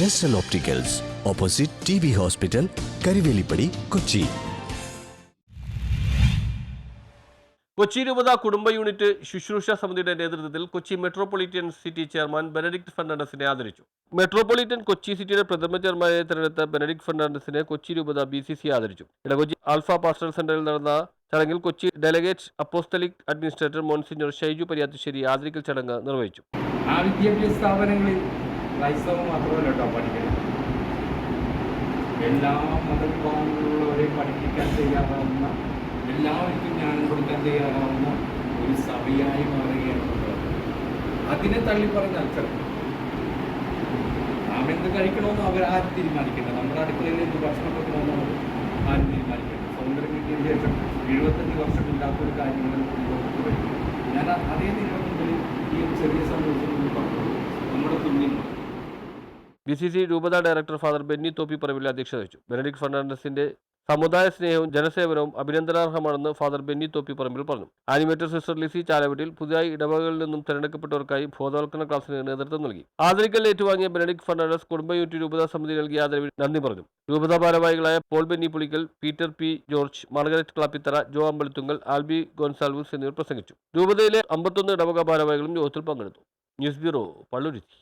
ജെസ്റ്റൽ opticals opposite T B hospital Karivelippady Kochi Kochi രൂപത കുടുംബ unit ശുശ്രൂഷ സമിതിയുടെ നേതൃത്വത്തിൽ Kochi metropolitan city chairman Benedict ഫെർണാണ്ടസിനെ ആദരിച്ചു. മെട്രോപൊളിറ്റൻ കൊച്ചി സിറ്റിയുടെ പ്രഥമ ചെയർമാനായി തെരഞ്ഞെടുത്ത ബെനഡിക്ട് ഫെർണാണ്ടസിനെ കൊച്ചി രൂപത ബി സി സി ആദരിച്ചു. ഇടകൊച്ചി ആൽഫ പാസ്റ്റൽ സെന്ററിൽ നടന്ന ചടങ്ങിൽ Kochi delegate apostolic administrator monsignor Shaiju Pariyathussery ആദരിക്കൽ ചടങ്ങ് നിർവഹിച്ചു. ആ വിദ്യാഭ്യാസ സ്ഥാപനങ്ങളിൽ ക്രൈസ്തവം മാത്രമല്ല കേട്ടോ പഠിക്കുന്നത് എല്ലാ മതവിഭാഗങ്ങളിലുള്ളവരെയും പഠിപ്പിക്കാൻ തയ്യാറാവുന്ന എല്ലാവർക്കും ജ്ഞാനം കൊടുക്കാൻ തയ്യാറാവുന്ന ഒരു സഭയായി മാറുകയാണ്. അതിനെ തള്ളി പറഞ്ഞ നാം എന്ത് കഴിക്കണമെന്ന് അവരാരും തീരുമാനിക്കേണ്ട. നമ്മുടെ അടുക്കളയിൽ എന്ത് ഭക്ഷണം വെക്കണമെന്ന് ആരും തീരുമാനിക്കേണ്ട. സ്വന്തം കിട്ടിയ ശേഷം എഴുപത്തഞ്ച് വർഷം ഇല്ലാത്തൊരു വരും ഞാൻ അതേ നിങ്ങളുടെ ബി സി സി രൂപത director father Benny Thoppi Paravil അധ്യക്ഷത വഹിച്ചു. ബെനഡിക് ഫെർണാണ്ടസിന്റെ സമുദായ സ്നേഹവും ജനസേവനവും അഭിനന്ദനാർഹമാണെന്ന് ഫാദർ ബെന്നി തോപ്പി പറമ്പിൽ പറഞ്ഞു. ആനിമേറ്റർ സിസ്റ്റർ ലിസി ചാലവട്ടിൽ പുതിയതായി ഇടവകകളിൽ നിന്നും തിരഞ്ഞെടുക്കപ്പെട്ടവർക്കായി ബോധവൽക്കരണ ക്ലാസ്സിന് നേതൃത്വം നൽകി. ആദരിക്കൽ ഏറ്റുവാങ്ങിയ ബെനഡിക് ഫെർണാണ്ടസ് കുടുംബ യൂണിറ്റ് രൂപത സമിതി നൽകിയ ആദരവിൽ നന്ദി പറഞ്ഞു. രൂപത ഭാരവാഹികളായ Paul Benny Pulickal Peter P George Margaret Klappithara Joe Ambalathunkal Alby Gonsalves എന്നിവർ പ്രസംഗിച്ചു. രൂപതയിലെ അമ്പത്തൊന്ന് ഇടവക ഭാരവാഹികളും യോഗത്തിൽ പങ്കെടുത്തു. News bureau Palluruthy.